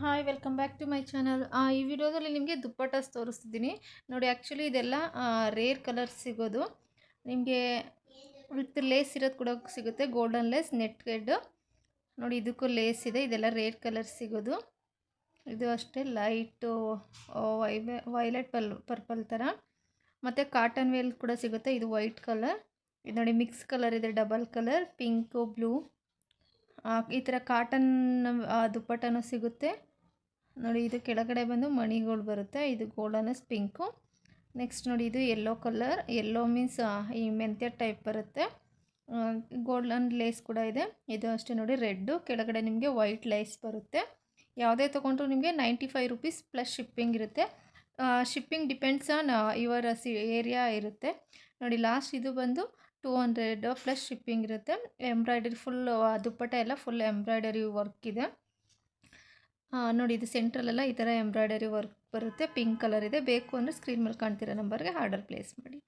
Hi welcome back to my channel ಈ ವಿಡಿಯೋದಲ್ಲಿ ನಿಮಗೆ ದುಪ್ಪಟಾಸ್ ತೋರಿಸ್ತಿದ್ದೀನಿ. ನೋಡಿ ಆ್ಯಕ್ಚುಲಿ ಇದೆಲ್ಲ ರೇರ್ ಕಲರ್ ಸಿಗೋದು. ನಿಮಗೆ ವಿತ್ ಲೇಸ್ ಇರೋದು ಕೂಡ ಸಿಗುತ್ತೆ. ಗೋಲ್ಡನ್ ಲೇಸ್ ನೆಟ್ ಗೆಡ್ ನೋಡಿ, ಇದಕ್ಕೂ ಲೇಸ್ ಇದೆ. ಇದೆಲ್ಲ ರೇರ್ ಕಲರ್ ಸಿಗೋದು. ಇದು ಅಷ್ಟೇ ಲೈಟು ವೈಬೆ ವೈಲೆಟ್ ಪಲ್ ಪರ್ಪಲ್ ಥರ ಮತ್ತು ಕಾಟನ್ ವೇಲ್ ಕೂಡ ಸಿಗುತ್ತೆ. ಇದು ವೈಟ್ ಕಲರ್ ಇದು ನೋಡಿ ಮಿಕ್ಸ್ ಕಲರ್ ಇದೆ ಡಬಲ್ ಕಲರ್ ಪಿಂಕು ಬ್ಲೂ ಈ ಥರ ಕಾಟನ್ ದುಪ್ಪಟ್ಟನೂ ಸಿಗುತ್ತೆ. ನೋಡಿ, ಇದು ಕೆಳಗಡೆ ಬಂದು ಮಣಿಗಳು ಬರುತ್ತೆ. ಇದು ಗೋಲ್ಡನಸ್ ಪಿಂಕು. ನೆಕ್ಸ್ಟ್ ನೋಡಿ, ಇದು ಯೆಲ್ಲೋ ಕಲರ್ ಯೆಲ್ಲೋ ಮೀನ್ಸ್ ಈ ಮೆಂತ್ಯ ಟೈಪ್ ಬರುತ್ತೆ. ಗೋಲ್ಡನ್ ಲೇಸ್ ಕೂಡ ಇದೆ. ಇದು ಅಷ್ಟೇ ನೋಡಿ, ರೆಡ್ಡು. ಕೆಳಗಡೆ ನಿಮಗೆ ವೈಟ್ ಲೈಸ್ ಬರುತ್ತೆ. ಯಾವುದೇ ತೊಗೊಂಡ್ರು ನಿಮಗೆ ninety five rupees plus shipping ಇರುತ್ತೆ ಶಿಪ್ಪಿಂಗ್ ಡಿಪೆಂಡ್ಸ್ ಆನ್ ಯುವರ್ ಸಿ ಏರಿಯಾ ಇರುತ್ತೆ. ನೋಡಿ ಲಾಸ್ಟ್ ಇದು ಬಂದು ಟೂ ಹಂಡ್ರೆಡ್ ಪ್ಲಸ್ ಶಿಪ್ಪಿಂಗ್ ಇರುತ್ತೆ. ಎಂಬ್ರಾಯ್ಡರಿ ಫುಲ್ ದುಪ್ಪಟ್ಟ ಎಲ್ಲ ಫುಲ್ ಎಂಬ್ರಾಯ್ಡರಿ ವರ್ಕ್ ಇದೆ. ನೋಡಿ ಇದು ಸೆಂಟ್ರಲೆಲ್ಲ ಈ ಥರ ಎಂಬ್ರಾಯ್ಡರಿ ವರ್ಕ್ ಬರುತ್ತೆ. ಪಿಂಕ್ ಕಲರ್ ಇದೆ. ಬೇಕು ಅಂದರೆ ಸ್ಕ್ರೀನ್ ಮೇಲೆ ಕಾಣ್ತಿರೋ ನಂಬರ್ಗೆ ಆರ್ಡರ್ ಪ್ಲೇಸ್ ಮಾಡಿ.